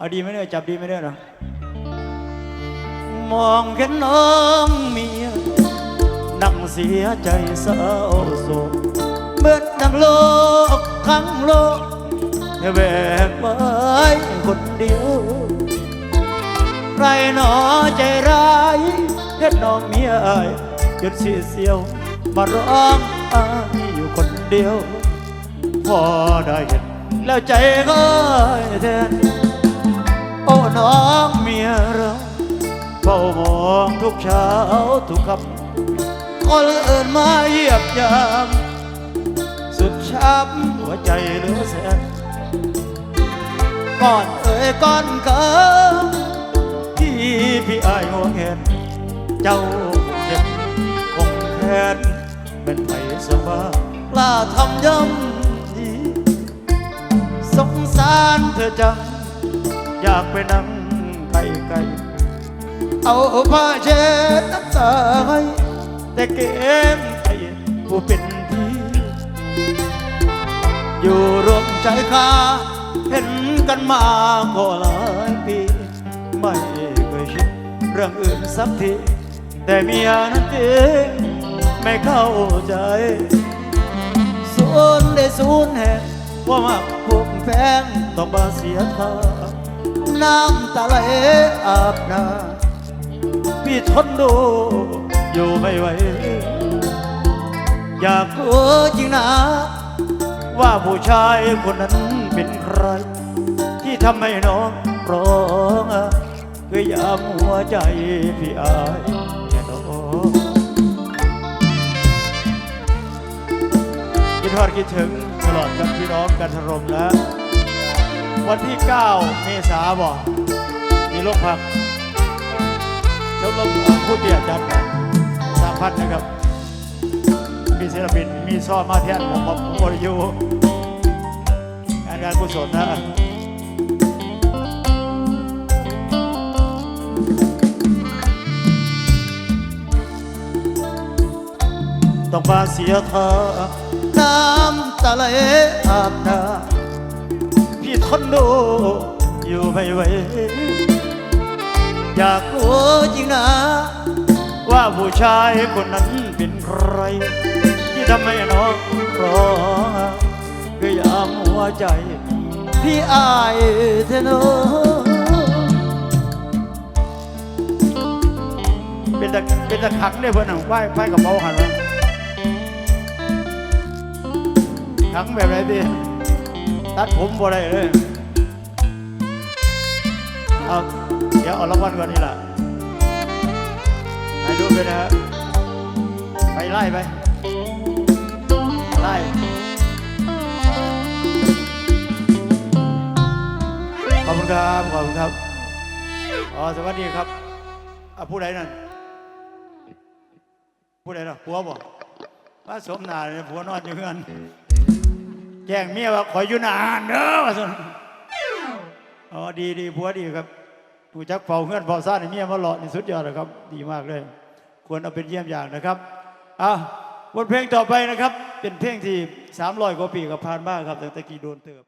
เอาดีไหมเนี่ยจับดีไหมเนี่ยนะมองเห็นน้องเมียนั่งเสียใจเศร้าโศกเมื่อดังโลกทั้งโลกแบกไว้คนเดียว ใครหนอใจร้ายเฮ็ดน้องเมียอายจนสีเสียว มาร้องอายอยู่คนเดียว พอได้เห็นแล้วใจก็แทน น้องเมียเราเฝ้ามองทุกเช้าทุกคำคนอื่นมาเหยียบยามสุดช้ำหัวใจเหลือแสนก่อนเอ่ยก่อนเกินที่พี่อายห่วงเห็น เจ้าคงเจ็บคงแค้นเป็นไผสบายกล้าทำย่ำยีสงสารเธอจัง อยากไปนั่งไกลไกลๆเอาผ้าเช็ดน้ำตาให้แต่เกมใจผู้เป็นที่ อยู่รวมใจข้าเห็นกันมาก็หลายปี ไม่เคยคิดเรื่องอื่นสักที แต่เมียนั้นเองไม่เข้าใจสูญได้สูญแห่งว่ามาผูกแฟงต้องมาเสียท่า น้ำตาไหลอาบหน้าพี่ทนดูอยู่ไม่ไหว อยากรู้จริงนะ ว่าผู้ชายคนนั้นเป็นใคร ที่ทำให้น้องร้องคือยามหัวใจพี่อายแค่น้องคิดทอดคิดถึงตลอดกับพี่น้องกันทรมนะ วันที่ 9 เมษาบอกมีโรงพักชมรมผู้เตี้ยจัดสามพันนะครับ มีศิลปิน มีซ้อมมาแทนผมผมบริยูงานการกุศลนะต้องมาเสียเธอน้ำตาไหลอาบหน้า พี่ทนดูอยู่ไม่ไหวอยากรู้จริงนะ ว่าผู้ชายคนนั้นเป็นใคร ที่ทำให้น้องร้องคือยามหัวใจ พี่อายเทโนเป็นตะเป็นตะขังเนี่ยเพื่อนน่ะไหว้ไหว้กับเบาหันมาขังแบบไหนดี ตัดผมบ่ได้เลยเอาเดี๋ยวเอารางวัลก่อนนี่แหละถ่ายรูปนะฮะไปไล่ไปไล่ขอบคุณครับขอบคุณครับอ๋อสวัสดีครับอะผู้ใดนั่นผู้ใดน่ะผัวบ่ว่าสมนาเนี่ยผัวนอนอยู่เงิน แจ้งเมียว่าขอยอยู่นานเด้อว่าสนอ๋อดีดีผัวดีครับผู้จักเฝ้าเงื่อนเฝ้าซ่านให้เมียมาหล่อนี่สุดยอดเลยครับ ดีมากเลย ควรเอาเป็นเยี่ยมอย่างนะครับอะบทเพลงต่อไปนะครับ เป็นเพลงที่300กว่าปีกับผ่านมากครับแต่ตะกี้โดนเติบ